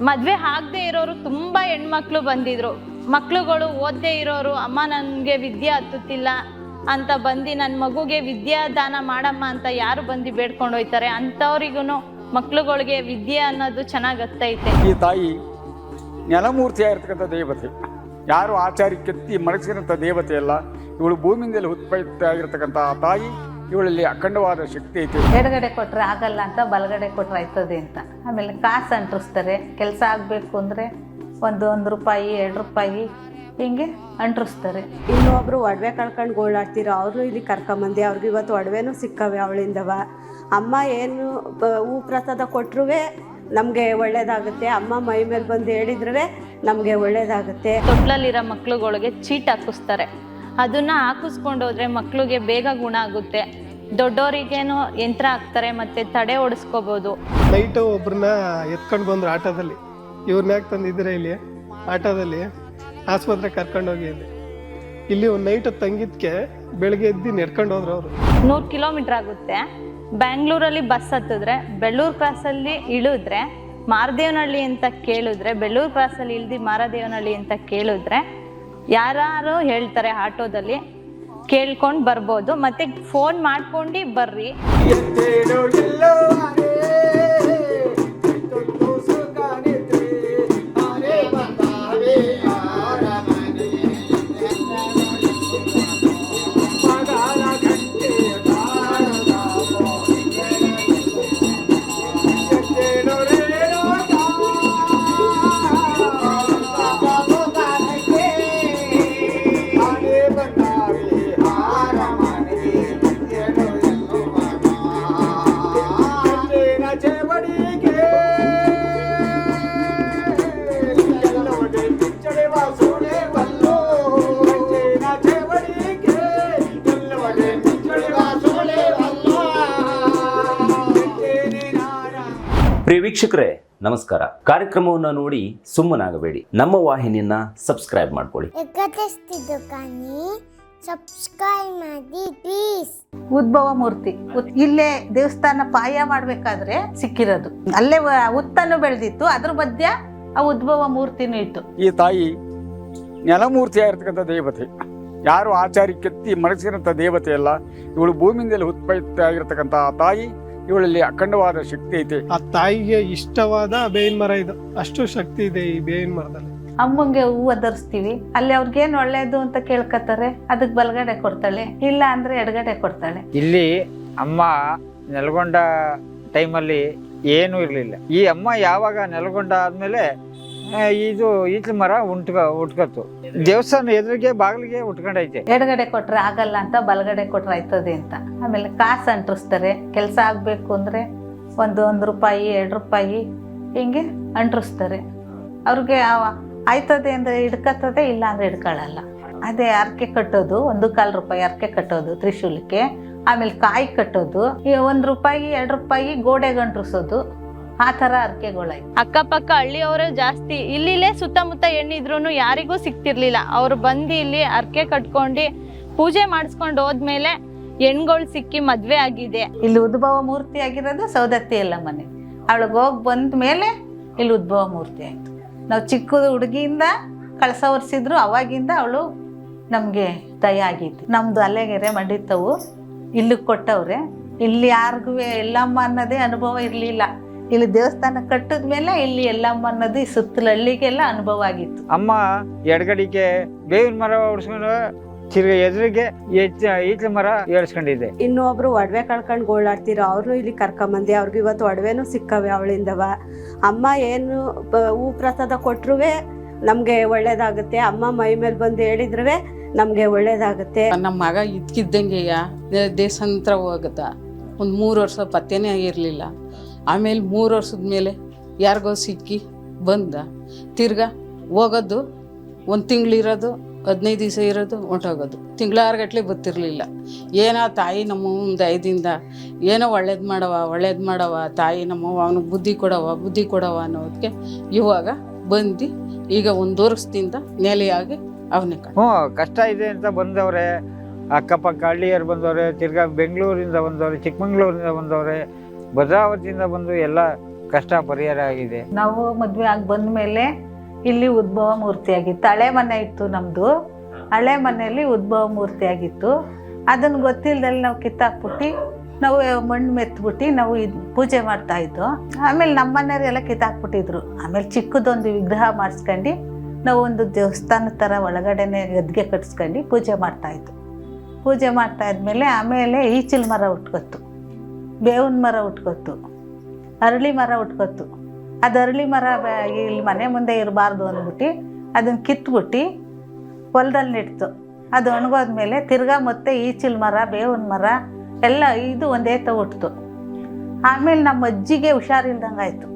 ಮದ್ವೆ ಆಗದೆ ಇರೋರು ತುಂಬಾ ಹೆಣ್ಮಕ್ಳು ಬಂದಿದ್ರು. ಮಕ್ಳುಗಳು ಓದ್ದೆ ಇರೋರು, ಅಮ್ಮ, ನನಗೆ ವಿದ್ಯೆ ಹತ್ತುತ್ತಿಲ್ಲ ಅಂತ ಬಂದು ನನ್ನ ಮಗುಗೆ ವಿದ್ಯಾದಾನ ಮಾಡಮ್ಮ ಅಂತ ಯಾರು ಬಂದು ಬೇಡ್ಕೊಂಡು ಹೋಯ್ತಾರೆ? ಅಂಥವ್ರಿಗೂ ಮಕ್ಳುಗಳಿಗೆ ವಿದ್ಯೆ ಅನ್ನೋದು ಚೆನ್ನಾಗಿ ಹತ್ತೈತೆ ಈ ತಾಯಿ ನೆಲಮೂರ್ತಿಯಾಗಿರ್ತಕ್ಕಂಥ ದೇವತೆ. ಯಾರು ಆಚಾರಿ ಕೆತ್ತಿ ಮಡಚಿದಂಥ ದೇವತೆ ಅಲ್ಲ. ಇವಳು ಭೂಮಿಯಿಂದಲೇ ಉತ್ಪತ್ತಿ ಆಗಿರ್ತಕ್ಕಂಥ ಆ ತಾಯಿ ಇವಳಲ್ಲಿ ಅಖಂಡವಾದ ಶಕ್ತಿ ಐತೆ ಎಡಗಡೆ ಕೊಟ್ರೆ ಆಗಲ್ಲ ಅಂತ ಬಲಗಡೆ ಕೊಟ್ರೆ ಆಯ್ತದೆ ಅಂತ. ಆಮೇಲೆ ಕಾಸು ಅಂಟಿಸ್ತಾರೆ ಕೆಲಸ ಆಗಬೇಕು ಅಂದರೆ ಒಂದು ಒಂದು ರೂಪಾಯಿ ಎರಡು ರೂಪಾಯಿ ಹಿಂಗೆ ಅಂಟ್ರಿಸ್ತಾರೆ. ಇನ್ನೊಬ್ರು ಒಡವೆ ಕಳ್ಕೊಂಡು ಗೋಳಾಡ್ತಿರೋ ಅವರು ಇಲ್ಲಿ ಕರ್ಕೊಂಬಂದಿ ಅವ್ರಿಗೆ ಇವತ್ತು ಒಡವೆನೂ ಸಿಕ್ಕವೆ ಅವಳಿಂದವ. ಅಮ್ಮ ಏನು ಹೂ ಪ್ರಸಾದ ಕೊಟ್ಟರು ನಮಗೆ ಒಳ್ಳೇದಾಗುತ್ತೆ. ಅಮ್ಮ ಮೈ ಮೇಲೆ ಬಂದು ಹೇಳಿದ್ರೆ ನಮಗೆ ಒಳ್ಳೇದಾಗುತ್ತೆ. ತೊಟ್ಲಲ್ಲಿರೋ ಮಕ್ಳುಗಳಿಗೆ ಚೀಟ್ ಹಾಕಿಸ್ತಾರೆ. ಅದನ್ನ ಹಾಕಿಸ್ಕೊಂಡು ಹೋದ್ರೆ ಮಕ್ಳಿಗೆ ಬೇಗ ಗುಣ ಆಗುತ್ತೆ. ದೊಡ್ಡವರಿಗೇನು ಯಂತ್ರ ಹಾಕ್ತಾರೆ ಮತ್ತೆ ತಡೆ ಓಡಿಸ್ಕೋಬಹುದು ನೈಟ್ ಒಬ್ರನ್ನ ಎತ್ಕೊಂಡು ಬಂದ್ರು ಆಟೋದಲ್ಲಿ. ಇವ್ರನ್ನ ಯಾಕೆ ತಂದಿದ್ದೀರಾ ಇಲ್ಲಿ? ಆಟೋದಲ್ಲಿ ಆಸ್ಪತ್ರೆ ಕರ್ಕೊಂಡೋಗಿ ಇಲ್ಲಿ. ಇಲ್ಲಿ ಒಂದು ನೈಟ್ ತಂಗಿದ್ಕೆ ಬೆಳಗ್ಗೆ ಎದ್ದು ನೆಡ್ಕೊಂಡು ಹೋದ್ರು ಅವರು. ನೂರು ಕಿಲೋಮೀಟರ್ ಆಗುತ್ತೆ. ಬ್ಯಾಂಗ್ಳೂರಲ್ಲಿ ಬಸ್ ಹತ್ತಿದ್ರೆ ಬೆಳ್ಳೂರು ಕ್ರಾಸಲ್ಲಿ ಇಳಿದ್ರೆ ಮಾರದೇವನಹಳ್ಳಿ ಅಂತ ಕೇಳಿದ್ರೆ ಬೆಳ್ಳೂರು ಕ್ರಾಸಲ್ಲಿ ಇಳ್ದು ಮಾರದೇವನಹಳ್ಳಿ ಅಂತ ಕೇಳಿದ್ರೆ ಯಾರು ಹೇಳ್ತಾರೆ ಆಟೋದಲ್ಲಿ ಕೇಳ್ಕೊಂಡು ಬರ್ಬೋದು. ಮತ್ತೆ ಫೋನ್ ಮಾಡ್ಕೊಂಡು ಬರ್ರಿ. ಪ್ರಿಯ ವೀಕ್ಷಕರೇ ನಮಸ್ಕಾರ. ಕಾರ್ಯಕ್ರಮವನ್ನು ನೋಡಿ ಸುಮ್ಮನಾಗಬೇಡಿ. ನಮ್ಮ ವಾಹಿನಿಯನ್ನ ಸಬ್ಸ್ಕ್ರೈಬ್ ಮಾಡ್ಕೊಳ್ಳಿ. ಸಬ್ಸ್ಕ್ರೈಬ್ ಮಾಡಿ ಪ್ಲೀಸ್ ಉದ್ಭವ ಮೂರ್ತಿ. ಉತ್- ಇಲ್ಲೇ ದೇವಸ್ಥಾನ ಪಾಯ ಮಾಡಬೇಕಾದ್ರೆ ಸಿಕ್ಕಿರೋದು. ಅಲ್ಲೇ ವ- ಉತ್ತನ್ನು ಬೆಳೆದಿತ್ತು ಅದ್ರ ಮಧ್ಯ ಆ ಉದ್ಭವ ಮೂರ್ತಿನೂ ಇತ್ತು. ಈ ತಾಯಿ ನೆಲಮೂರ್ತಿಯಾಗಿರ್ತಕ್ಕಂಥ ದೇವತೆ. ಯಾರು ಆಚಾರಿ ಕೆತ್ತಿ ಮಡಚಿದಂಥ ದೇವತೆ ಅಲ್ಲ ಇವಳು ಭೂಮಿಯಿಂದಲೇ ಉತ್ಪತ್ತಿ ಆಗಿರ್ತಕ್ಕಂಥ ಆ ತಾಯಿ ಇವಳಲ್ಲಿ ಅಖಂಡವಾದ ಶಕ್ತಿ ಐತೆ ಆ ತಾಯಿಗೆ ಇಷ್ಟವಾದ ಬೇವಿನ ಮರ ಇದು. ಅಷ್ಟು ಶಕ್ತಿ ಇದೆ ಈ ಬೇವಿನ ಮರದಲ್ಲಿ. ಅಮ್ಮಂಗೆ ಹೂವು ಧರಿಸ್ತೀವಿ. ಅಲ್ಲಿ ಅವ್ರಿಗೇನು ಒಳ್ಳೇದು ಅಂತ ಕೇಳ್ಕೊತಾರೆ ಅದಕ್ಕೆ ಬಲಗಡೆ ಕೊಡ್ತಾಳೆ ಇಲ್ಲ ಅಂದ್ರೆ ಎಡಗಡೆ ಕೊಡ್ತಾಳೆ. ಇಲ್ಲಿ ಅಮ್ಮ ನೆಲಗೊಂಡ ಟೈಮಲ್ಲಿ ಏನೂ ಇರಲಿಲ್ಲ. ಈ ಅಮ್ಮ ಯಾವಾಗ ನೆಲಗೊಂಡ ಆದ್ಮೇಲೆ ಇದು ಈಚಲ ಮರ ಉಂಟ್ಕ ಉಟ್ಕತ್ತು. ದೇವಸ್ಥಾನ ಎದುರಿಗೆ ಬಾಗಿಲಿಗೆ ಉಟ್ಕೊಂಡೈತೆ. ಎಡಗಡೆ ಕೊಟ್ರೆ ಆಗಲ್ಲ ಅಂತ, ಬಲಗಡೆ ಕೊಟ್ರೆ ಆಯ್ತದೆ ಅಂತ. ಆಮೇಲೆ ಕಾಸು ಅಂಟ್ರಿಸ್ತಾರೆ. ಕೆಲಸ ಆಗಬೇಕು ಅಂದರೆ ಒಂದು ಒಂದು ರೂಪಾಯಿ, ಎರಡು ರೂಪಾಯಿ ಹಿಂಗೆ ಅಂಟ್ರಿಸ್ತಾರೆ. ಅವ್ರಿಗೆ ಆಯ್ತದೆ ಅಂದರೆ ಹಿಡ್ಕತ್ತದೆ, ಇಲ್ಲ ಅಂದರೆ ಹಿಡ್ಕೊಳ್ಳಲ್ಲ ಅದೇ ಅರ್ಕೆ ಕಟ್ಟೋದು, ಒಂದು ಕಾಲು ರೂಪಾಯಿ ಅರ್ಕೆ ಕಟ್ಟೋದು ತ್ರಿಶೂಲಕ್ಕೆ. ಆಮೇಲೆ ಕಾಯಿ ಕಟ್ಟೋದು ಒಂದು ರೂಪಾಯಿ, ಎರಡು ರೂಪಾಯಿ ಗೋಡೆಗೆ ಅಂಟಿಸೋದು ಆ ತರ ಅರ್ಕೆಗಳಾಯ್ತು ಅಕ್ಕಪಕ್ಕ ಹಳ್ಳಿಯವರೇ ಜಾಸ್ತಿ ಇಲ್ಲಿಲೇ ಸುತ್ತಮುತ್ತ ಹೆಣ್ಣಿದ್ರು ಯಾರಿಗೂ ಸಿಕ್ತಿರ್ಲಿಲ್ಲ. ಅವ್ರು ಬಂದು ಇಲ್ಲಿ ಅರ್ಕೆ ಕಟ್ಕೊಂಡು ಪೂಜೆ ಮಾಡಿಸ್ಕೊಂಡು ಹೋದ್ಮೇಲೆ ಹೆಣ್ಗಳು ಸಿಕ್ಕಿ ಮದ್ವೆ ಆಗಿದೆ. ಇಲ್ಲಿ ಉದ್ಭವ ಮೂರ್ತಿ ಆಗಿರೋದು ಸೌದತ್ತಿ ಎಲ್ಲ ಮನೆ. ಅವಳಿಗೆ ಹೋಗಿ ಬಂದ ಮೇಲೆ ಇಲ್ಲಿ ಉದ್ಭವ ಮೂರ್ತಿ ಆಯಿತು. ನಾವು ಚಿಕ್ಕದು ಹುಡುಗಿಯಿಂದ ಕಳಸ ಒರೆಸಿದ್ರು ಅವಾಗಿಂದ ಅವಳು ನಮಗೆ ದಯ ಆಗಿತ್ತು ನಮ್ಮದು ಅಲೆಗೆರೆ ಮಂಡಿತವು ಇಲ್ಲಿಗೆ ಕೊಟ್ಟವ್ರೆ. ಇಲ್ಲಿ ಯಾರಿಗೂ ಎಲ್ಲಮ್ಮ ಅನ್ನೋದೇ ಅನುಭವ ಇರಲಿಲ್ಲ. ಇಲ್ಲಿ ದೇವಸ್ಥಾನ ಕಟ್ಟಿದ ಮೇಲೆ ಇಲ್ಲಿ ಎಲ್ಲಮ್ಮ ಅನ್ನೋದು ಈ ಸುತ್ತಲ ಹಳ್ಳಿಗೆಲ್ಲ ಅನುಭವ ಆಗಿತ್ತು. ಅಮ್ಮ ಎಡಗಡಿಗೆ ಬೇವಿನ ಮರ ಉಡ್ಸ್ಕೊಂಡು ತಿರ್ಗಿ ಎದುರಿಗೆ ಈಚಲ ಮರ ಏಳ್ಸ್ಕೊಂಡಿದೆ ಇನ್ನೊಬ್ರು ಒಡವೆ ಕಳ್ಕೊಂಡು ಗೋಳಾಡ್ತಿರೋ ಅವ್ರು ಇಲ್ಲಿ ಕರ್ಕೊಂಬಂದೆ ಅವ್ರಿಗೆ ಇವತ್ತು ಒಡವೆನೂ ಸಿಕ್ಕವೆ ಅವಳಿಂದವ. ಅಮ್ಮ ಏನು ಹೂ ಪ್ರಸಾದ ಕೊಟ್ರುವೆ ನಮಗೆ ಒಳ್ಳೇದಾಗುತ್ತೆ. ಅಮ್ಮ ಮೈ ಮೇಲೆ ಬಂದು ಹೇಳಿದ್ರೆ ನಮಗೆ ಒಳ್ಳೇದಾಗುತ್ತೆ. ನಮ್ಮ ಮಗ ಇದ್ಕಿದ್ದಂಗೆಯ ದೇಶಾಂತರ ಹೋಗುತ್ತ? ಒಂದು ಮೂರು ವರ್ಷ ಪತ್ತೆನೇ ಆಗಿರಲಿಲ್ಲ ಆಮೇಲೆ ಮೂರು ವರ್ಷದ ಮೇಲೆ ಯಾರಿಗೋ ಸಿಕ್ಕಿ ಬಂದ. ತಿರ್ಗಾ ಹೋಗೋದು ಒಂದು ತಿಂಗಳಿರೋದು ಹದಿನೈದು ದಿವಸ ಇರೋದು ಹೊಂಟೋಗೋದು. ತಿಂಗಳಾರ್ಗಟ್ಲೆ ಗೊತ್ತಿರಲಿಲ್ಲ ಏನೋ ತಾಯಿ ನಮ್ಮ ದಯದಿಂದ, ಏನೋ ಒಳ್ಳೇದು ಮಾಡವ ಒಳ್ಳೇದು ಮಾಡವ ತಾಯಿ ನಮ್ಮ ಅವನಿಗೆ ಬುದ್ಧಿ ಕೊಡವ ಬುದ್ಧಿ ಕೊಡವ ಅನ್ನೋದಕ್ಕೆ ಇವಾಗ ಬಂದು, ಈಗ ಒಂದು ವರ್ಷದಿಂದ ನೆಲೆಯಾಗಿ ಅವನೇ ಹ್ಞೂ ಕಷ್ಟ ಇದೆ ಅಂತ ಬಂದವ್ರೆ. ಅಕ್ಕಪಕ್ಕ ಹಳ್ಳಿಯರು ಬಂದವ್ರೆ, ತಿರ್ಗಾ ಬೆಂಗಳೂರಿಂದ ಬಂದವ್ರೆ ಚಿಕ್ಕಮಂಗ್ಳೂರಿಂದ ಬಂದವ್ರೆ. ಭದ್ರಾವತಿಯಿಂದ ಬಂದು ಎಲ್ಲ ಕಷ್ಟ ಪರಿಹಾರ ಆಗಿದೆ. ನಾವು ಮದುವೆ ಆಗಿ ಬಂದಮೇಲೆ ಇಲ್ಲಿ ಉದ್ಭವ ಮೂರ್ತಿ ಆಗಿತ್ತು. ಹಳೆ ಮನೆ ಇತ್ತು ನಮ್ಮದು ಹಳೆ ಮನೆಯಲ್ಲಿ ಉದ್ಭವ ಮೂರ್ತಿ ಆಗಿತ್ತು. ಅದನ್ನು ಗೊತ್ತಿಲ್ಲದಲ್ಲಿ ನಾವು ಕಿತ್ತಾಕ್ಬಿಟ್ಟು ನಾವು ಮಣ್ಣು ಮೆತ್ಬಿಟ್ಟು ನಾವು ಇದು ಪೂಜೆ ಮಾಡ್ತಾ ಇದ್ದೋ ಆಮೇಲೆ ನಮ್ಮ ಮನೆಯವರೆಲ್ಲ ಕಿತ್ತಾಕ್ಬಿಟ್ಟಿದ್ರು. ಆಮೇಲೆ ಚಿಕ್ಕದೊಂದು ವಿಗ್ರಹ ಮಾಡಿಸ್ಕೊಂಡು ನಾವು ಒಂದು ದೇವಸ್ಥಾನ ಥರ ಒಳಗಡೆನೆ ಗದ್ಗೆ ಕಟ್ಸ್ಕೊಂಡು ಪೂಜೆ ಮಾಡ್ತಾ ಇದ್ದು ಪೂಜೆ ಮಾಡ್ತಾ ಇದ್ಮೇಲೆ ಆಮೇಲೆ ಈಚಿಲ್ ಮರ ಉಟ್ಕೊತ್ತು. ಬೇವಿನ ಮರ ಉಟ್ಕೊತ್ತು. ಅರಳಿ ಮರ ಉಟ್ಕೊತ್ತು. ಅದು ಅರಳಿ ಮರ ಇಲ್ಲಿ ಮನೆ ಮುಂದೆ ಇರಬಾರ್ದು ಅಂದ್ಬಿಟ್ಟು ಅದನ್ನು ಕಿತ್ಬಿಟ್ಟು ಹೊಲದಲ್ಲಿ ನೆಡ್ತು. ಅದು ಒಣಗೋದ್ಮೇಲೆ ತಿರ್ಗಾ ಮತ್ತೆ ಈಚಿಲ್ ಮರ, ಬೇವಿನ ಮರ ಎಲ್ಲ ಇದು ಒಂದೇ ತ ಉಟ್ತು. ಆಮೇಲೆ ನಮ್ಮ ಅಜ್ಜಿಗೆ ಹುಷಾರಿಲ್ದಂಗೆ ಆಯಿತು.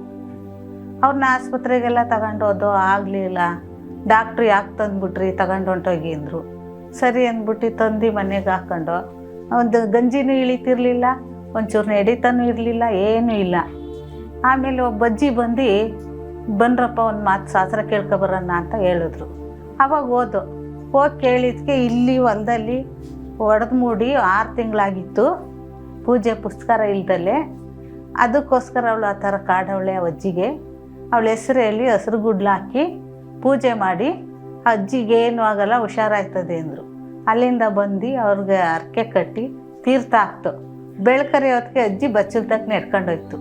ಅವ್ರನ್ನ ಆಸ್ಪತ್ರೆಗೆಲ್ಲ ತಗೊಂಡೋದು ಆಗಲಿಲ್ಲ. ಡಾಕ್ಟ್ರು ಯಾಕೆ ತಂದ್ಬಿಟ್ರಿ ತಗೊಂಡು ಹೊಂಟೋಗಿ ಅಂದರು. ಸರಿ ಅಂದ್ಬಿಟ್ಟು ತಂದು ಮನೆಗೆ ಹಾಕ್ಕೊಂಡು ಒಂದು ಗಂಜಿನೂ ಇಳಿತಿರ್ಲಿಲ್ಲ. ಒಂಚೂರು ನಡೀತಾನೂ ಇರಲಿಲ್ಲ, ಏನೂ ಇಲ್ಲ. ಆಮೇಲೆ ಒಬ್ಬ ಅಜ್ಜಿ ಬಂದು, ಬನ್ರಪ್ಪ, ಒಂದು ಮಾತು ಶಾಸ್ತ್ರ ಕೇಳ್ಕೊಬರೋಣ ಅಂತ ಹೇಳಿದ್ರು. ಅವಾಗ ಓದು ಹೋಗಿ ಕೇಳಿದ್ಕೆ ಇಲ್ಲಿ ಹೊಲದಲ್ಲಿ ಒಡೆದು ಮೂಡಿ ಆರು ತಿಂಗಳಾಗಿತ್ತು. ಪೂಜೆ ಪುಸ್ತಕ ಇಲ್ದಲೆ ಅದಕ್ಕೋಸ್ಕರ ಅವಳು ಆ ಥರ ಕಾಡವಳೆ ಅಜ್ಜಿಗೆ. ಅವಳ ಹೆಸರಲ್ಲಿ ಹಸಿರು ಗುಡ್ಲು ಹಾಕಿ ಪೂಜೆ ಮಾಡಿ, ಅಜ್ಜಿಗೆ ಏನೂ ಆಗಲ್ಲ ಹುಷಾರಾಯ್ತದೆ ಅಂದರು. ಅಲ್ಲಿಂದ ಬಂದು ಅವ್ರಿಗೆ ಅರ್ಕೆ ಕಟ್ಟಿ ತೀರ್ಥ ಹಾಕ್ತು. ಬೆಳ್ಕರಿ ಹೊತ್ತಿಗೆ ಅಜ್ಜಿ ಬಚ್ಚಲ್ತಕ್ಕ ನೆಡ್ಕೊಂಡೋಯ್ತು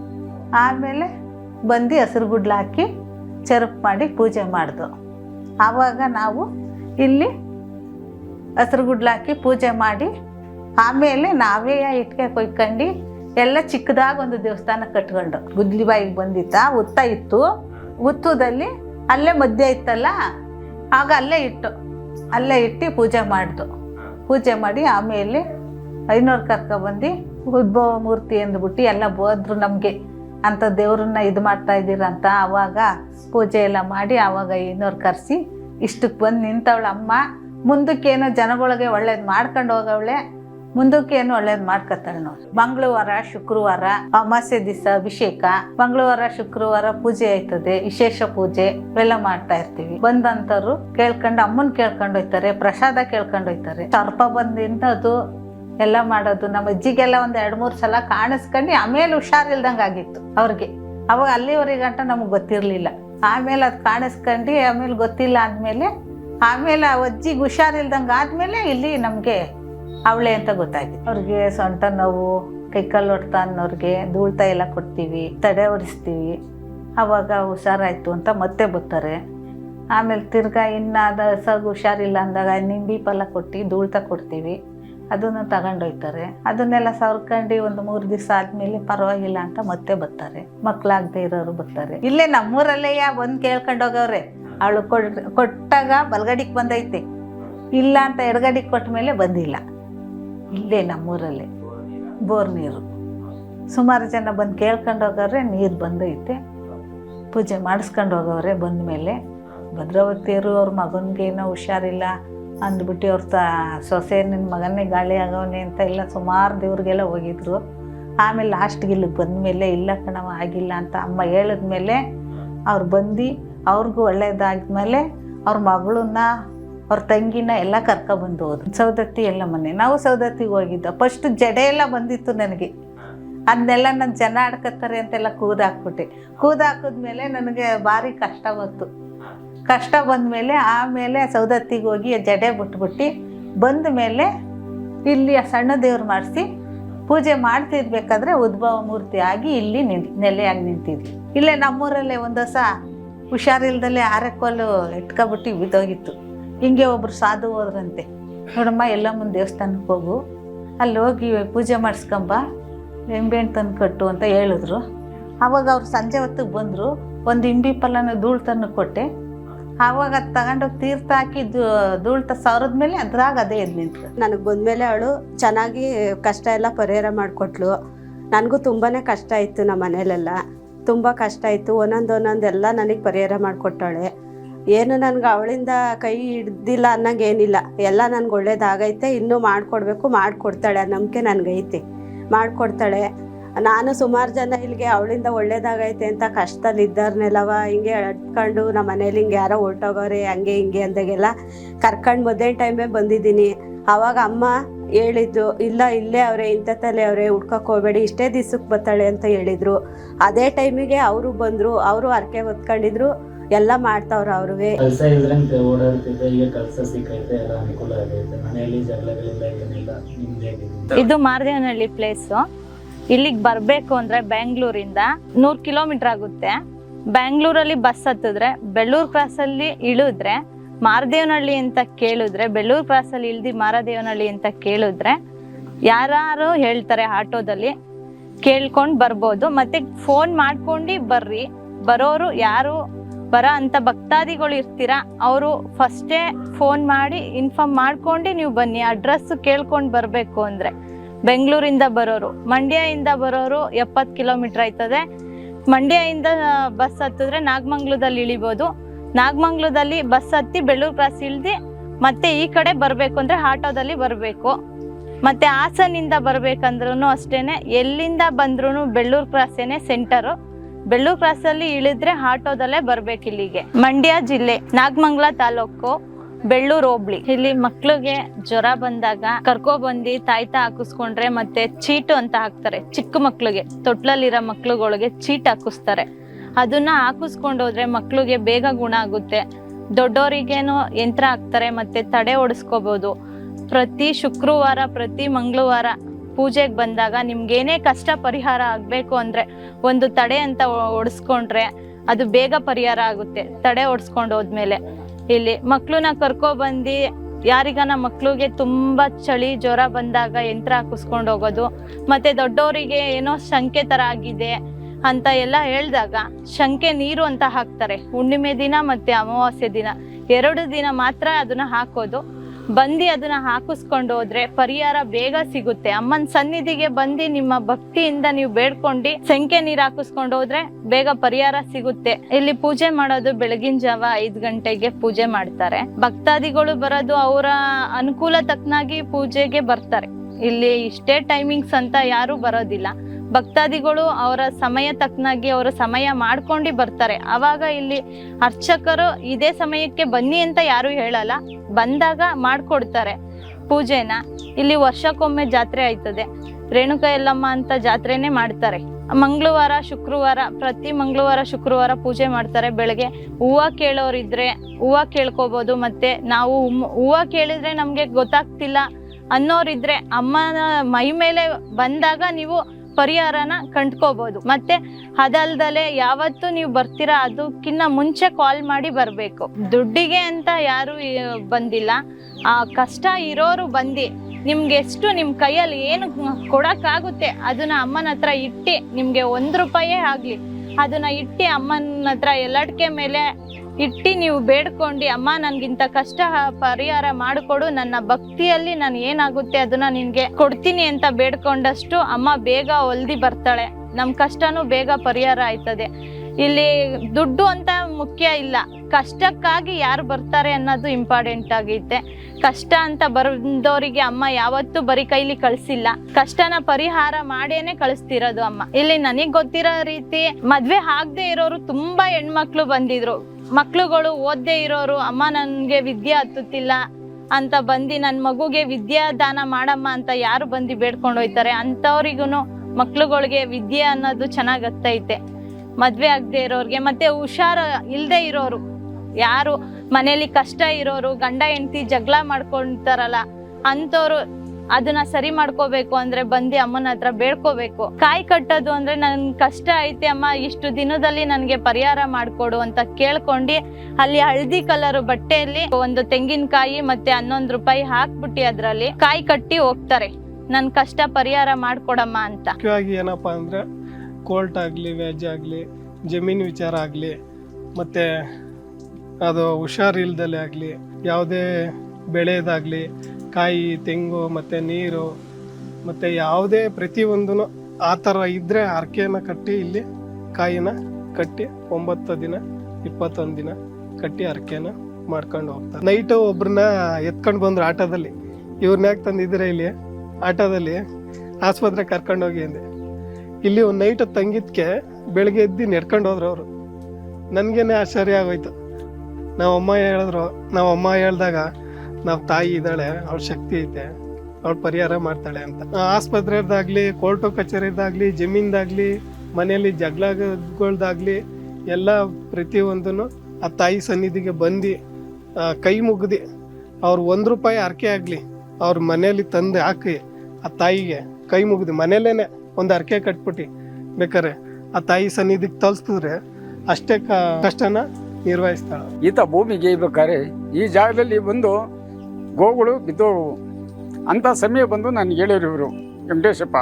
ಆಮೇಲೆ ಬಂದು ಹಸಿರು ಗುಡ್ಲ ಹಾಕಿ ಚರುಪು ಮಾಡಿ ಪೂಜೆ ಮಾಡ್ದು. ಆವಾಗ ನಾವು ಇಲ್ಲಿ ಹಸಿರು ಗುಡ್ಲ ಹಾಕಿ ಪೂಜೆ ಮಾಡಿ, ಆಮೇಲೆ ನಾವೇ ಇಟ್ಕೆ ಕೊಯ್ಕೊಂಡು ಎಲ್ಲ ಚಿಕ್ಕದಾಗಿ ಒಂದು ದೇವಸ್ಥಾನ ಕಟ್ಕೊಂಡು. ಗುದ್ಲಿ ಬಾಯಿಗೆ ಬಂದಿತ್ತ, ಉತ್ತ ಇತ್ತು. ಉತ್ತದಲ್ಲಿ ಅಲ್ಲೇ ಮಧ್ಯ ಇತ್ತಲ್ಲ, ಆಗ ಅಲ್ಲೇ ಇಟ್ಟು ಅಲ್ಲೇ ಇಟ್ಟು ಪೂಜೆ ಮಾಡ್ದು. ಪೂಜೆ ಮಾಡಿ ಆಮೇಲೆ ಐನೂರು ಕರ್ಕೊಬಂದು ಉದ್ಭವ ಮೂರ್ತಿ ಅಂದ್ಬಿಟ್ಟು ಎಲ್ಲ ಬೋದ್ರು ನಮಗೆ. ಅಂಥ ದೇವ್ರನ್ನ ಇದು ಮಾಡ್ತಾ ಇದ್ದೀರಂತ ಆವಾಗ ಪೂಜೆ ಎಲ್ಲ ಮಾಡಿ ಆವಾಗ ಇನ್ನೋರು ಕರೆಸಿ ಇಷ್ಟಕ್ಕೆ ಬಂದು ನಿಂತವಳ ಅಮ್ಮ, ಮುಂದಕ್ಕೇನೋ ಜನಗಳಿಗೆ ಒಳ್ಳೇದು ಮಾಡ್ಕೊಂಡು ಹೋಗವಳೆ, ಮುಂದಕ್ಕೇನು ಒಳ್ಳೇದು ಮಾಡ್ಕೊತಾಳೆ ನೋಡಿ. ಮಂಗಳವಾರ, ಶುಕ್ರವಾರ, ಅಮಾಸ್ಯೆ ದಿವಸ ಅಭಿಷೇಕ, ಮಂಗಳವಾರ, ಶುಕ್ರವಾರ ಪೂಜೆ ಆಯ್ತದೆ, ವಿಶೇಷ ಪೂಜೆ ಇವೆಲ್ಲ ಮಾಡ್ತಾ ಇರ್ತೀವಿ. ಬಂದಂತರು ಕೇಳ್ಕೊಂಡು ಅಮ್ಮನ್ ಕೇಳ್ಕೊಂಡು ಹೋಯ್ತಾರೆ ಪ್ರಸಾದ ಕೇಳ್ಕೊಂಡು ಹೋಯ್ತಾರೆ ಸರ್ಪ ಬಂದಿಂದ ಅದು ಎಲ್ಲ ಮಾಡೋದು, ನಮ್ಮ ಅಜ್ಜಿಗೆಲ್ಲ ಒಂದು ಎರಡು ಮೂರು ಸಲ ಕಾಣಿಸ್ಕೊಂಡು ಆಮೇಲೆ ಹುಷಾರಿಲ್ದಂಗೆ ಆಗಿತ್ತು ಅವ್ರಿಗೆ. ಅವಾಗ ಅಲ್ಲಿವರೆಗಂಟ ನಮ್ಗೆ ಗೊತ್ತಿರಲಿಲ್ಲ. ಆಮೇಲೆ ಅದು ಕಾಣಿಸ್ಕೊಂಡು ಆಮೇಲೆ ಗೊತ್ತಿಲ್ಲ ಅಂದಮೇಲೆ, ಆಮೇಲೆ ಆ ಅಜ್ಜಿಗೆ ಹುಷಾರಿಲ್ದಂಗೆ ಆದಮೇಲೆ ಇಲ್ಲಿ ನಮಗೆ ಅವಳೆ ಅಂತ ಗೊತ್ತಾಗಿದೆ ಅವ್ರಿಗೆ ಸೊಂಟ ನೋವು ಕೈಕಾಲು ಹೊಡ್ತ ಅನ್ನೋರಿಗೆ ಧೂಳ್ತ ಎಲ್ಲ ಕೊಡ್ತೀವಿ, ತಡೆ ಹೊಡಿಸ್ತೀವಿ ಅವಾಗ ಹುಷಾರಾಯ್ತು ಅಂತ ಮತ್ತೆ ಬರ್ತಾರೆ. ಆಮೇಲೆ ತಿರ್ಗಾ ಇನ್ನಾದ ಸಗ್ ಹುಷಾರಿಲ್ಲ ಅಂದಾಗ ನಿಂಬಿ ಫಲ ಕೊಟ್ಟು ಧೂಳ್ತ ಕೊಡ್ತೀವಿ. ಅದನ್ನು ತಗೊಂಡೋಯ್ತಾರೆ ಅದನ್ನೆಲ್ಲ ಸವರ್ಕೊಂಡು ಒಂದು ಮೂರು ದಿವಸ ಆದಮೇಲೆ ಪರವಾಗಿಲ್ಲ ಅಂತ ಮತ್ತೆ ಬರ್ತಾರೆ. ಮಕ್ಕಳಾಗದೆ ಇರೋರು ಬರ್ತಾರೆ. ಇಲ್ಲೇ ನಮ್ಮೂರಲ್ಲೇ ಬಂದು ಕೇಳ್ಕೊಂಡು ಹೋಗವ್ರೆ. ಅವಳು ಕೊಟ್ಟಾಗ ಬಲಗಡಿಗೆ ಬಂದೈತೆ. ಇಲ್ಲ ಅಂತ ಎಡಗಡಿಗೆ ಕೊಟ್ಟ ಮೇಲೆ ಬಂದಿಲ್ಲ. ಇಲ್ಲೇ ನಮ್ಮೂರಲ್ಲೇ. ಬೋರ್ ನೀರು. ಸುಮಾರು ಜನ ಬಂದು ಕೇಳ್ಕೊಂಡು ಹೋಗವ್ರೆ, ನೀರು ಬಂದೈತೆ. ಪೂಜೆ ಮಾಡಿಸ್ಕೊಂಡು ಹೋಗವ್ರೆ ಬಂದ ಮೇಲೆ ಭದ್ರಾವತಿಯರು ಅವ್ರ ಮಗನಿಗೆ ಏನೋ ಹುಷಾರಿಲ್ಲ. ಅಂದ್ಬಿಟ್ಟು ಅವ್ರ ಸೊಸೆ ನಿನ್ನ ಮಗನೇ ಗಾಳಿ ಆಗವನೆ ಅಂತ ಎಲ್ಲ ಸುಮಾರು ದೇವ್ರಿಗೆಲ್ಲ ಹೋಗಿದ್ರು. ಆಮೇಲೆ ಲಾಸ್ಟ್ಗೆ ಇಲ್ಲಿಗೆ ಬಂದಮೇಲೆ ಇಲ್ಲ ಕಣವ ಆಗಿಲ್ಲ ಅಂತ ಅಮ್ಮ ಹೇಳಿದ್ಮೇಲೆ ಅವ್ರು ಬಂದು, ಅವ್ರಿಗೂ ಒಳ್ಳೇದಾದ್ಮೇಲೆ ಅವ್ರ ಮಗಳನ್ನ, ಅವ್ರ ತಂಗಿನ ಎಲ್ಲ ಕರ್ಕೊಬಂದು ಹೋದ್ರು. ಸೌದತ್ತಿ ಎಲ್ಲ ಮನೆ ನಾವು ಸೌದತ್ತಿಗೆ ಹೋಗಿದ್ದೋ. ಫಸ್ಟ್ ಜಡೆ ಎಲ್ಲ ಬಂದಿತ್ತು ನನಗೆ. ಅದನ್ನೆಲ್ಲ ನನ್ನ ಜನ ಆಡ್ಕೊತಾರೆ ಅಂತೆಲ್ಲ ಕೂದಾಕ್ಬಿಟ್ಟೆ ಕೂದಾಕಿದ್ಮೇಲೆ ನನಗೆ ಭಾರಿ ಕಷ್ಟ ಬಂತು. ಕಷ್ಟ ಬಂದಮೇಲೆ ಆಮೇಲೆ ಸೌದತ್ತಿಗೆ ಹೋಗಿ ಜಡೆ ಬಿಟ್ಬಿಟ್ಟು ಬಂದ ಮೇಲೆ ಇಲ್ಲಿ ಸಣ್ಣ ದೇವ್ರು ಮಾಡಿಸಿ ಪೂಜೆ ಮಾಡ್ತಿರ್ಬೇಕಾದ್ರೆ ಉದ್ಭವ ಮೂರ್ತಿ ಆಗಿ ಇಲ್ಲಿ ನಿಂತ್ ನೆಲೆಯಾಗಿ ನಿಂತಿದ್ವಿ. ಇಲ್ಲೇ ನಮ್ಮೂರಲ್ಲೇ ಒಂದು ಹೊಸ ಹುಷಾರಿಲ್ದಲ್ಲೇ ಆರಕ್ಕೋಲು ಇಟ್ಕೊಬಿಟ್ಟು ಬಿದ್ದೋಗಿತ್ತು. ಹಿಂಗೆ ಒಬ್ರು ಸಾಧು ಹೋದ್ರಂತೆ. ನೋಡಮ್ಮ, ಎಲ್ಲಮ್ಮನ ದೇವಸ್ಥಾನಕ್ಕೆ ಹೋಗು. ಅಲ್ಲಿ ಹೋಗಿ ಪೂಜೆ ಮಾಡಿಸ್ಕೊಂಬ ನಿಂಬೆಹಣ್ಣು ತಂದು ಕಟ್ಟು ಅಂತ ಹೇಳಿದ್ರು. ಅವಾಗ ಅವ್ರು ಸಂಜೆ ಹೊತ್ತಿಗೆ ಬಂದರು. ಒಂದು ಇಂಬಿ ಪಲ್ಲನ ಧೂಳು ತಂದು ಕೊಟ್ಟೆ. ಆವಾಗ ಅದು ತಗೊಂಡೋಗಿ ತೀರ್ಥ ಹಾಕಿ ಧೂಳ್ತ ಸವರದ ಮೇಲೆ ಅದ್ರಾಗ ಅದೇ ಎದ್ದು ನಿಂತು. ನನಗೆ ಬಂದಮೇಲೆ ಅವಳು ಚೆನ್ನಾಗಿ ಕಷ್ಟ ಎಲ್ಲ ಪರಿಹಾರ ಮಾಡಿಕೊಟ್ಲು. ನನಗೂ ತುಂಬಾ ಕಷ್ಟ ಇತ್ತು ನಮ್ಮ ಮನೇಲೆಲ್ಲ. ತುಂಬ ಕಷ್ಟ ಇತ್ತು ಒಂದೊಂದು ಒಂದೊಂದೆಲ್ಲ ನನಗೆ ಪರಿಹಾರ ಮಾಡಿಕೊಟ್ಟಾಳೆ. ಏನು ನನಗೆ ಅವಳಿಂದ ಕೈ ಹಿಡ್ದಿಲ್ಲ ಅನ್ನಂಗೆ ಏನಿಲ್ಲ. ಎಲ್ಲ ನನಗೆ ಒಳ್ಳೇದಾಗೈತೆ ಇನ್ನೂ ಮಾಡಿಕೊಡ್ಬೇಕು, ಮಾಡಿಕೊಡ್ತಾಳೆ ಆ ನಂಬಿಕೆ ನನಗೈತಿ ಮಾಡಿಕೊಡ್ತಾಳೆ. ನಾನು ಸುಮಾರು ಜನ ಇಲ್ಲಿಗೆ ಅವಳಿಂದ ಒಳ್ಳೇದಾಗೈತೆ ಅಂತ ಕಷ್ಟದಲ್ಲಿ ಇದ್ದಾರನ್ನೆಲ್ಲವ ಹಿಂಗೆ ಅಟ್ಕೊಂಡು ನಮ್ಮ ಮನೇಲಿ ಹಿಂಗೆ ಯಾರೋ ಹೊರ್ಟೋಗೋರೆ ಹಂಗೆ ಹಿಂಗೆ ಅಂದಾಗೆಲ್ಲ ಕರ್ಕೊಂಡು ಮಧ್ಯಾಹ್ನ ಟೈಮೇ ಬಂದಿದ್ದೀನಿ. ಅವಾಗ ಅಮ್ಮ ಹೇಳಿದ್ದು ಇಲ್ಲ ಇಲ್ಲೇ ಅವರೇ ಇಂಥ ತಲೆ ಅವರೇ ಹುಡ್ಕಕ್ಕೆ ಹೋಗಬೇಡಿ ಇಷ್ಟೇ ದಿವ್ಸಕ್ಕೆ ಬರ್ತಾಳೆ ಅಂತ ಹೇಳಿದರು. ಅದೇ ಟೈಮಿಗೆ ಅವರು ಬಂದರು ಅವರು ಹರಕೆ ಹೊತ್ಕೊಂಡಿದ್ರು ಎಲ್ಲ ಮಾಡ್ತಾವ್ರ ಅವ್ರುವೆ. ಕೆಲಸ ಇಲ್ದಂಗೆ ಓಡಾಡ್ತಿದ್ದೆ ಈಗ ಕೆಲಸ ಸಿಕ್ಕೈತೆ ಎಲ್ಲ ಅನುಕೂಲ ಆಗೈತೆ. ಮನೆಯಲ್ಲಿ ಜಗಳಗಳಿಲ್ಲ ಏನಿಲ್ಲ ನಿಮ್ದೇ ಇದು ಮಾರ್ದೇವನಹಳ್ಳಿ ಪ್ಲೇಸು ಇಲ್ಲಿಗೆ ಬರಬೇಕು ಅಂದರೆ ಬೆಂಗಳೂರಿಂದ ನೂರು ಕಿಲೋಮೀಟ್ರ್ ಆಗುತ್ತೆ. ಬ್ಯಾಂಗ್ಳೂರಲ್ಲಿ ಬಸ್ ಹತ್ತಿದ್ರೆ, ಬೆಳ್ಳೂರು ಕ್ರಾಸಲ್ಲಿ ಇಳಿದ್ರೆ, ಮಾರದೇವನಹಳ್ಳಿ ಅಂತ ಕೇಳಿದ್ರೆ, ಬೆಳ್ಳೂರು ಕ್ರಾಸಲ್ಲಿ ಇಳ್ದು ಮಾರದೇವನಹಳ್ಳಿ ಅಂತ ಕೇಳಿದ್ರೆ ಯಾರು ಹೇಳ್ತಾರೆ ಆಟೋದಲ್ಲಿ, ಕೇಳ್ಕೊಂಡು ಬರ್ಬೋದು. ಮತ್ತೆ ಫೋನ್ ಮಾಡ್ಕೊಂಡು ಬರ್ರಿ. ಬರೋರು ಯಾರು, ಬರೋ ಅಂತ ಭಕ್ತಾದಿಗಳು ಇರ್ತೀರಾ, ಅವರು ಫಸ್ಟೇ ಫೋನ್ ಮಾಡಿ ಇನ್ಫಾರ್ಮ್ ಮಾಡ್ಕೊಂಡು ನೀವು ಬನ್ನಿ. ಅಡ್ರೆಸ್ ಕೇಳ್ಕೊಂಡು ಬರಬೇಕು ಅಂದರೆ. ಬೆಂಗಳೂರಿಂದ ಬರೋರು, ಮಂಡ್ಯದಿಂದ ಬರೋರು ಎಪ್ಪತ್ತು ಕಿಲೋಮೀಟ್ರ್ ಆಯ್ತದೆ. ಮಂಡ್ಯದಿಂದ ಬಸ್ ಹತ್ತಿದ್ರೆ ನಾಗಮಂಗ್ಲದಲ್ಲಿ ಇಳಿಬೋದು. ನಾಗಮಂಗ್ಲದಲ್ಲಿ ಬಸ್ ಹತ್ತಿ ಬೆಳ್ಳೂರು ಕ್ರಾಸ್ ಇಳಿದು ಮತ್ತೆ ಈ ಕಡೆ ಬರಬೇಕು ಅಂದರೆ ಆಟೋದಲ್ಲಿ ಬರಬೇಕು. ಮತ್ತೆ ಹಾಸನಿಂದ ಬರ್ಬೇಕಂದ್ರೂ ಅಷ್ಟೇನೆ, ಎಲ್ಲಿಂದ ಬಂದ್ರೂ ಬೆಳ್ಳೂರು ಕ್ರಾಸೇನೆ ಸೆಂಟರು. ಬೆಳ್ಳೂರು ಕ್ರಾಸಲ್ಲಿ ಇಳಿದ್ರೆ ಆಟೋದಲ್ಲೇ ಬರ್ಬೇಕು ಇಲ್ಲಿಗೆ ಮಂಡ್ಯ ಜಿಲ್ಲೆ, ನಾಗಮಂಗ್ಲ ತಾಲೂಕು. ಬೆಳ್ಳೂರು ಹೋಬ್ಳಿ ಇಲ್ಲಿ ಮಕ್ಳಿಗೆ ಜ್ವರ ಬಂದಾಗ ಕರ್ಕೊ ಬಂದಿ ತಾಯ್ತ ಹಾಕಿಸ್ಕೊಂಡ್ರೆ ಮತ್ತೆ ಚೀಟು ಅಂತ ಹಾಕ್ತಾರೆ. ಚಿಕ್ಕ ಮಕ್ಳಿಗೆ, ತೊಟ್ಲಲ್ಲಿರೋ ಮಕ್ಳುಗಳಿಗೆ ಚೀಟ್ ಹಾಕಿಸ್ತಾರೆ. ಅದನ್ನ ಹಾಕಿಸ್ಕೊಂಡು ಹೋದ್ರೆ ಮಕ್ಳಿಗೆ ಬೇಗ ಗುಣ ಆಗುತ್ತೆ. ದೊಡ್ಡವರಿಗೇನು ಯಂತ್ರ ಹಾಕ್ತಾರೆ ಮತ್ತೆ ತಡೆ ಓಡಿಸ್ಕೋಬಹುದು ಪ್ರತಿ ಶುಕ್ರವಾರ, ಪ್ರತಿ ಮಂಗಳವಾರ ಪೂಜೆಗೆ ಬಂದಾಗ ನಿಮ್ಗೇನೇ ಕಷ್ಟ ಪರಿಹಾರ ಆಗಬೇಕು ಅಂದ್ರೆ ಒಂದು ತಡೆ ಅಂತ ಓಡಿಸ್ಕೊಂಡ್ರೆ ಅದು ಬೇಗ ಪರಿಹಾರ ಆಗುತ್ತೆ, ತಡೆ ಓಡಿಸ್ಕೊಂಡು ಹೋದ್ಮೇಲೆ ಇಲ್ಲಿ ಮಕ್ಳನ್ನ ಕರ್ಕೊ ಬಂದು ಯಾರಿಗಾನ ಮಕ್ಳಿಗೆ ತುಂಬಾ ಚಳಿ ಜ್ವರ ಬಂದಾಗ ಯಂತ್ರ ಹಾಕಿಸ್ಕೊಂಡು ಹೋಗೋದು, ಮತ್ತೆ ದೊಡ್ಡವರಿಗೆ ಏನೋ ಶಂಕೆ ತರ ಆಗಿದೆ ಅಂತ ಎಲ್ಲ ಹೇಳಿದಾಗ ಶಂಕೆ ನೀರು ಅಂತ ಹಾಕ್ತಾರೆ. ಹುಣ್ಣಿಮೆ ದಿನ ಮತ್ತೆ ಅಮಾವಾಸ್ಯೆ ದಿನ. ಎರಡು ದಿನ ಮಾತ್ರ ಅದನ್ನ ಹಾಕೋದು. ಬಂದು ಅದನ್ನ ಹಾಕಿಸ್ಕೊಂಡು ಹೋದ್ರೆ ಪರಿಹಾರ ಬೇಗ ಸಿಗುತ್ತೆ. ಅಮ್ಮನ ಸನ್ನಿಧಿಗೆ ಬಂದು ನಿಮ್ಮ ಭಕ್ತಿಯಿಂದ ನೀವು ಬೇಡ್ಕೊಂಡು ಸಂಖ್ಯೆ ನೀರು ಹಾಕಿಸ್ಕೊಂಡು ಹೋದ್ರೆ ಬೇಗ ಪರಿಹಾರ ಸಿಗುತ್ತೆ. ಇಲ್ಲಿ ಪೂಜೆ ಮಾಡೋದು ಬೆಳಗಿನ ಜಾವ ಐದ್ ಗಂಟೆಗೆ ಪೂಜೆ ಮಾಡ್ತಾರೆ. ಭಕ್ತಾದಿಗಳು ಬರೋದು ಅವರ ಅನುಕೂಲ ತಕ್ಕನಾಗಿ ಪೂಜೆಗೆ ಬರ್ತಾರೆ. ಇಲ್ಲಿ ಇಷ್ಟೇ ಟೈಮಿಂಗ್ಸ್ ಅಂತ ಯಾರು ಬರೋದಿಲ್ಲ. ಭಕ್ತಾದಿಗಳು ಅವರ ಸಮಯ ತಕ್ಕನಾಗಿ ಅವರ ಸಮಯ ಮಾಡ್ಕೊಂಡು ಬರ್ತಾರೆ. ಅವಾಗ ಇಲ್ಲಿ ಅರ್ಚಕರು ಇದೇ ಸಮಯಕ್ಕೆ ಬನ್ನಿ ಅಂತ ಯಾರು ಹೇಳಲ್ಲ. ಬಂದಾಗ ಮಾಡಿಕೊಡ್ತಾರೆ ಪೂಜೆನ. ಇಲ್ಲಿ ವರ್ಷಕ್ಕೊಮ್ಮೆ ಜಾತ್ರೆ ಆಯ್ತದೆ. ರೇಣುಕ ಎಲ್ಲಮ್ಮ ಅಂತ ಜಾತ್ರೆನೇ ಮಾಡ್ತಾರೆ. ಮಂಗಳವಾರ, ಶುಕ್ರವಾರ, ಪ್ರತಿ ಮಂಗಳವಾರ, ಶುಕ್ರವಾರ ಪೂಜೆ ಮಾಡ್ತಾರೆ. ಬೆಳಗ್ಗೆ ಹೂವು ಕೇಳೋರಿದ್ರೆ ಹೂವು ಕೇಳ್ಕೊಬೋದು, ಮತ್ತೆ ನಾವು ಹೂವು ಕೇಳಿದ್ರೆ ನಮಗೆ ಗೊತ್ತಾಗ್ತಿಲ್ಲ ಅನ್ನೋರಿದ್ರೆ ಅಮ್ಮನ ಮೈ ಮೇಲೆ ಬಂದಾಗ ನೀವು ಪರಿಹಾರನ ಕಂಡ್ಕೋಬಹುದು ಮತ್ತೆ ಅದಲ್ದಲೆ ಯಾವತ್ತು ನೀವು ಬರ್ತೀರಾ ಅದಕ್ಕಿನ್ನ ಮುಂಚೆ ಕಾಲ್ ಮಾಡಿ ಬರಬೇಕು. ದುಡ್ಡಿಗೆ ಅಂತ ಯಾರು ಬಂದಿಲ್ಲ. ಆ ಕಷ್ಟ ಇರೋರು ಬಂದು. ನಿಮ್ಗೆ ಎಷ್ಟು ನಿಮ್ಮ ಕೈಯಲ್ಲಿ ಏನು ಕೊಡಕ್ಕಾಗುತ್ತೆ ಅದನ್ನ ಅಮ್ಮನ ಹತ್ರ ಇಟ್ಟು ನಿಮ್ಗೆ ಒಂದು ರೂಪಾಯೇ ಆಗ್ಲಿ. ಅದನ್ನ ಇಟ್ಟು ಅಮ್ಮನ ಹತ್ರ ಎಲ್ಲಡ್ಕೆ ಮೇಲೆ ಇಟ್ಟು ನೀವು ಬೇಡ್ಕೊಂಡು, ಅಮ್ಮ, ನನ್ಗಿಂತ ಕಷ್ಟ ಪರಿಹಾರ ಮಾಡಿಕೊಡು, ನನ್ನ ಭಕ್ತಿಯಲ್ಲಿ ನಾನು ಏನಾಗುತ್ತೆ ಅದನ್ನ ನಿನ್ಗೆ ಕೊಡ್ತೀನಿ ಅಂತ ಬೇಡ್ಕೊಂಡಷ್ಟು ಅಮ್ಮ ಬೇಗ ಹೊಲ್ದಿ ಬರ್ತಾಳೆ. ನಮ್ಮ ಕಷ್ಟನೂ ಬೇಗ ಪರಿಹಾರ ಆಯ್ತದೆ. ಇಲ್ಲಿ ದುಡ್ಡು ಅಂತ ಮುಖ್ಯ ಇಲ್ಲ. ಕಷ್ಟಕ್ಕಾಗಿ ಯಾರು ಬರ್ತಾರೆ ಅನ್ನೋದು ಇಂಪಾರ್ಟೆಂಟ್ ಆಗೈತೆ. ಕಷ್ಟ ಅಂತ ಬಂದವರಿಗೆ ಅಮ್ಮ ಯಾವತ್ತೂ ಬರೀ ಕೈಲಿ ಕಳಿಸಿಲ್ಲ. ಕಷ್ಟನ ಪರಿಹಾರ ಮಾಡೇನೆ ಕಳಿಸ್ತಿರೋದು ಅಮ್ಮ. ಇಲ್ಲಿ ನನಗೆ ಗೊತ್ತಿರೋ ರೀತಿ ಮದ್ವೆ ಆಗದೆ ಇರೋರು ತುಂಬಾ ಹೆಣ್ಮಕ್ಳು ಬಂದಿದ್ರು. ಮಕ್ಳುಗಳು ಓದ್ದೇ ಇರೋರು, ಅಮ್ಮ ನನ್ಗೆ ವಿದ್ಯೆ ಹತ್ತುತ್ತಿಲ್ಲ ಅಂತ ಬಂದು ನನ್ನ ಮಗುಗೆ ವಿದ್ಯಾದಾನ ಮಾಡಮ್ಮ ಅಂತ ಯಾರು ಬಂದು ಬೇಡ್ಕೊಂಡು ಹೋಯ್ತಾರೆ? ಅಂಥವ್ರಿಗೂ ಮಕ್ಳುಗಳಿಗೆ ವಿದ್ಯೆ ಅನ್ನೋದು ಚೆನ್ನಾಗ್ ಹತ್ತೈತೆ ಮದ್ವೆ ಆಗದೆ ಇರೋರಿಗೆ, ಮತ್ತೆ ಹುಷಾರ ಇಲ್ಲದೆ ಇರೋರು. ಯಾರು ಮನೇಲಿ ಕಷ್ಟ ಇರೋರು, ಗಂಡ, ಹೆಂಡತಿ ಜಗಳ ಮಾಡ್ಕೊಂತಾರಲ್ಲ ಅಂಥವ್ರು ಅದನ್ನ ಸರಿ ಮಾಡ್ಕೋಬೇಕು ಅಂದ್ರೆ ಬಂದು ಅಮ್ಮನ ಹತ್ರ ಬೇಡ್ಕೋಬೇಕು. ಕಾಯಿ ಕಟ್ಟೋದು ಅಂದ್ರೆ ನನ್ ಕಷ್ಟ ಐತೆ ಅಮ್ಮ, ಇಷ್ಟು ದಿನದಲ್ಲಿ ನನಗೆ ಪರಿಹಾರ ಮಾಡ್ಕೊಡು ಅಂತ ಕೇಳ್ಕೊಂಡು ಅಲ್ಲಿ ಹಳದಿ ಕಲರ್ ಬಟ್ಟೆಯಲ್ಲಿ ಒಂದು ತೆಂಗಿನಕಾಯಿ ಮತ್ತೆ ಹನ್ನೊಂದು ರೂಪಾಯಿ ಹಾಕ್ಬಿಟ್ಟು ಅದ್ರಲ್ಲಿ ಕಾಯಿ ಕಟ್ಟಿ ಹೋಗ್ತಾರೆ. ನನ್ ಕಷ್ಟ ಪರಿಹಾರ ಮಾಡ್ಕೊಡಮ್ಮ ಅಂತ. ಏನಪ್ಪಾ ಅಂದರೆ ಕೋರ್ಟ್ ಆಗಲಿ ವ್ಯಾಜ್ಯ ಆಗಲಿ, ಜಮೀನು ವಿಚಾರ ಆಗಲಿ, ಮತ್ತು ಅದು ಹುಷಾರಿಲ್ದಲೇ ಆಗಲಿ, ಯಾವುದೇ ಬೆಳೆಯದಾಗಲಿ ಕಾಯಿ, ತೆಂಗು, ಮತ್ತು ನೀರು, ಮತ್ತು ಯಾವುದೇ ಪ್ರತಿಯೊಂದೂ ಆ ಥರ ಇದ್ದರೆ ಹರಕೆಯನ್ನು ಕಟ್ಟಿ ಇಲ್ಲಿ ಕಾಯಿನ ಕಟ್ಟಿ ಒಂಬತ್ತು ದಿನ, ಇಪ್ಪತ್ತೊಂದು ದಿನ ಕಟ್ಟಿ ಹರಕೆನ ಮಾಡ್ಕೊಂಡು ಹೋಗ್ತಾರೆ. ನೈಟು ಒಬ್ರನ್ನ ಎತ್ಕೊಂಡು ಬಂದರು ಆಟೋದಲ್ಲಿ. ಇವ್ರನ್ನ ಯಾಕೆ ತಂದಿದ್ದೀರಾ ಇಲ್ಲಿ? ಆಟೋದಲ್ಲಿ ಆಸ್ಪತ್ರೆಗೆ ಕರ್ಕೊಂಡೋಗಿ ಅಂದೆ. ಇಲ್ಲಿ ಒಂದು ನೈಟ್ ತಂಗಿದ್ಕೆ ಬೆಳಗ್ಗೆ ಎದ್ದು ನೆಡ್ಕೊಂಡು ಹೋದ್ರು ಅವರು. ನನಗೇನೆ ಆಶ್ಚರ್ಯ ಆಗೋಯ್ತು. ನಾವಮ್ಮ ಹೇಳಿದ್ರು, ನಾವು ಅಮ್ಮ ಹೇಳ್ದಾಗ ನಾವು ತಾಯಿ ಇದ್ದಾಳೆ, ಅವ್ಳ ಶಕ್ತಿ ಐತೆ, ಅವಳು ಪರಿಹಾರ ಮಾಡ್ತಾಳೆ ಅಂತ. ಆಸ್ಪತ್ರೆ ಆಸ್ಪತ್ರೆದಾಗ್ಲಿ ಕೋರ್ಟು ಕಚೇರಿದಾಗ್ಲಿ ಜಮೀನ್ದಾಗ್ಲಿ ಮನೆಯಲ್ಲಿ ಜಗಳಗಳ್ದಾಗ್ಲಿ, ಎಲ್ಲ ಪ್ರತಿಯೊಂದನ್ನು ಆ ತಾಯಿ ಸನ್ನಿಧಿಗೆ ಬಂದು ಕೈ ಮುಗ್ದು ಅವ್ರು ಒಂದು ರೂಪಾಯಿ ಹರಕೆ ಆಗಲಿ, ಅವ್ರ ಮನೆಯಲ್ಲಿ ತಂದು ಹಾಕಿ, ಆ ತಾಯಿಗೆ ಕೈ ಮುಗ್ದು ಮನೇಲೇನೆ ಒಂದು ಅರ್ಕೆ ಕಟ್ಬಿಟ್ಟು. ಬೇಕಾರೆ ಆ ತಾಯಿ ಸನ್ನಿಧಿಗೆ ತಲ್ಸಿದ್ರೆ ಅಷ್ಟೇ ಕಷ್ಟನ ನಿರ್ವಹಿಸ್ತಾಳೆ. ಈತ ಭೂಮಿ ಗೇಯ್ಬೇಕಾದ್ರೆ ಈ ಜಾಗದಲ್ಲಿ ಬಂದು ಗೋಗಳು ಬಿದ್ದೋವು. ಅಂತ ಸಮಯ ಬಂದು ನಾನು ಹೇಳಿರು ಇವರು, ವೆಂಕಟೇಶಪ್ಪ.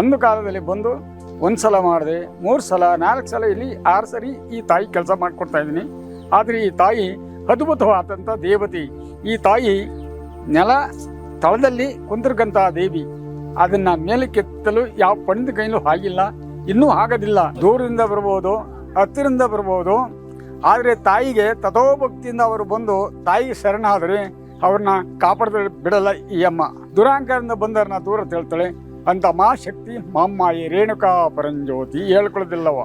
ಒಂದು ಕಾಲದಲ್ಲಿ ಬಂದು ಒಂದು ಸಲ ಮಾಡಿದೆ ಮೂರು ಸಲ ನಾಲ್ಕು ಸಲ ಇಲ್ಲಿ ಆರು ಸರಿ ಈ ತಾಯಿ ಕೆಲಸ ಮಾಡಿಕೊಡ್ತಾ ಇದ್ದೀನಿ. ಆದರೆ ಈ ತಾಯಿ ಅದ್ಭುತವಾದಂಥ ದೇವತೆ. ಈ ತಾಯಿ ನೆಲ, ತಳದಲ್ಲಿ ಕುಂತಿರ್ಕಂಥ ದೇವಿ. ಅದನ್ನ ಮೇಲಕ್ಕೆತ್ತಲು ಯಾವ ಪಂಡಿತ ಕೈಲೂ ಆಗಿಲ್ಲ. ಇನ್ನೂ ಆಗೋದಿಲ್ಲ. ದೂರದಿಂದ ಬರ್ಬೋದು, ಹತ್ತಿರದಿಂದ ಬರ್ಬೋದು. ಆದರೆ ತಾಯಿಗೆ ತಥೋಭಕ್ತಿಯಿಂದ ಅವರು ಬಂದು ತಾಯಿಗೆ ಶರಣಾದರೆ ಅವ್ರನ್ನ ಕಾಪಾಡ ಬಿಡಲ್ಲ ಈ ಅಮ್ಮ. ದುರಾಂಕಾರದಿಂದ ಬಂದವ್ರನ್ನ ದೂರ ತಳ್ತಾಳೆ. ಅಂತ ಮಾ ಶಕ್ತಿ ರೇಣುಕಾ ಪರಂಜ್ಯೋತಿ ಹೇಳ್ಕೊಳ್ಳೋದಿಲ್ಲವ.